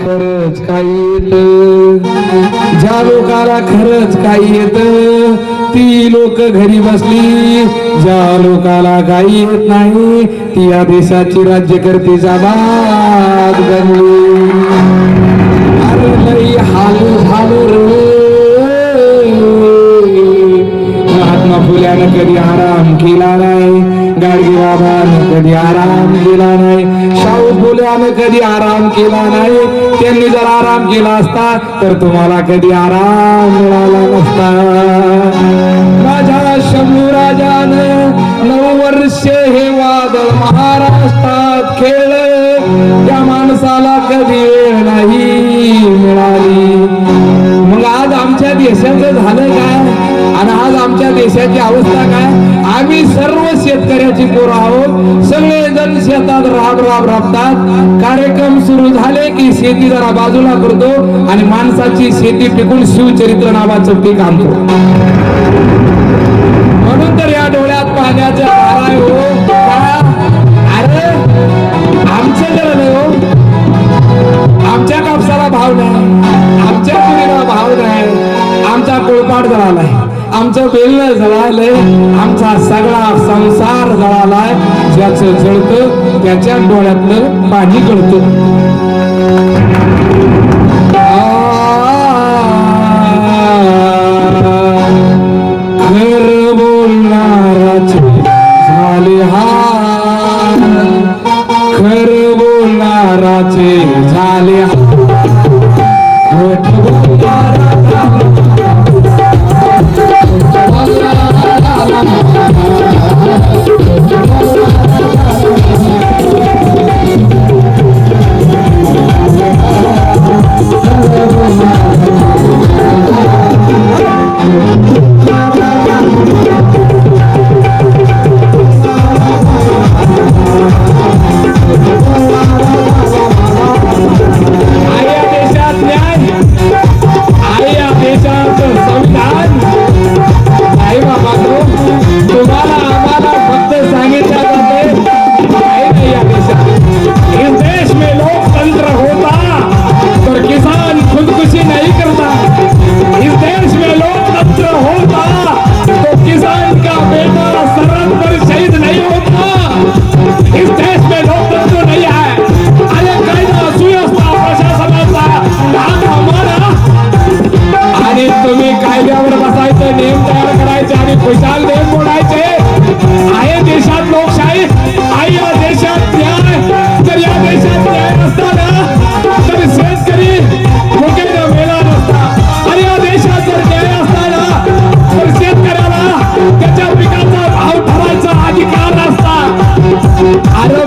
खरंच काय येत? ज्या लोकाला खरंच काही येत ती लोक घरी बसली. ज्या लोकाला काही येत नाही ती या देशाची राज्यकर्तीचा बाग बनली. अरे लई हाल झालो रे कधी आराम केला नाही. गाडगे बाबानं कधी आराम केला नाही. शाहू फुल्यानं कधी आराम केला नाही. त्यांनी जर आराम केला असता तर तुम्हाला कधी आराम मिळाला नसता. माझ्या शंभू राजानं नऊ वर्षे हे वादळ महाराष्ट्रात खेळ त्या माणसाला कधी वेळ नाही मिळाली. मग आज आमच्या देशाचं झालं का? देशाची अवस्था काय? आम्ही सर्व शेतकऱ्याची पोरं आहोत. सगळे जण शेतात राब राब राबतात. कार्यक्रम सुरू झाले की शेती जरा बाजूला करतो आणि माणसाची शेती पिकून शिवचरित्र नावाचं पीक आणतो. म्हणून तर या डोळ्यात पाण्याच्या धारा हो. अरे आमचं नाही हो. आमच्या कापसाला भाव नाही. आमच्या पुरीला भाव नाही. आमचा कोळपाट जळालाय आमचं बेलणं जळालंय. आमचा सगळा संसार जळालाय. ज्याचं जळतं त्याच्या डोळ्यातलं पाणी गळतं. खर बोलणाराचे झाले हाल खर बोलणाराचे झाले खोट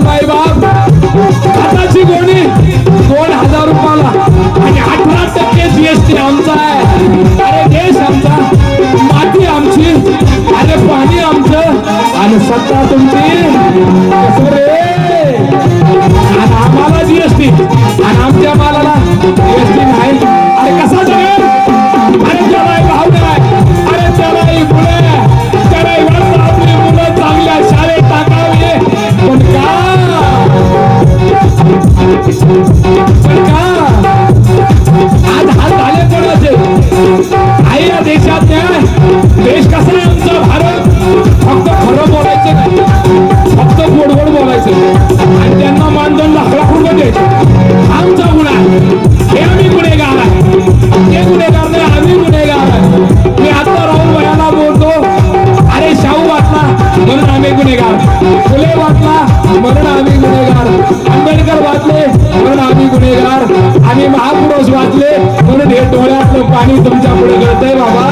अरे आताची गोणी दोन हजार रुपयाला. आणि अठरा टक्के जीएसटी आमचा आहे. अरे देश आमचा माती आमची अरे पाणी आमचं आणि सत्ता तुमची. कसं रे आणि आम्हाला जीएसटी आणि आमच्या मालाला जीएसटी बोलायचं नाही फक्त गोडगोड बोलायचं. आणि त्यांना मानधन लाख लाख रुपये द्यायचे. आमचा गुन्हा हे आम्ही गुन्हेगार आहे. हे गुन्हेगार नाही आम्ही गुन्हेगार आहे. मी आता राहून वयाला बोलतो अरे शाहू वाटला म्हणून आम्ही गुन्हेगार. फुले वाटला म्हणून आम्ही गुन्हेगार. आंबेडकर वाचले म्हणून आम्ही गुन्हेगार. आणि महापुरुष वाचले म्हणून हे डोळ्यातलं पाणी तुमच्यापुढे गळतंय बाबा.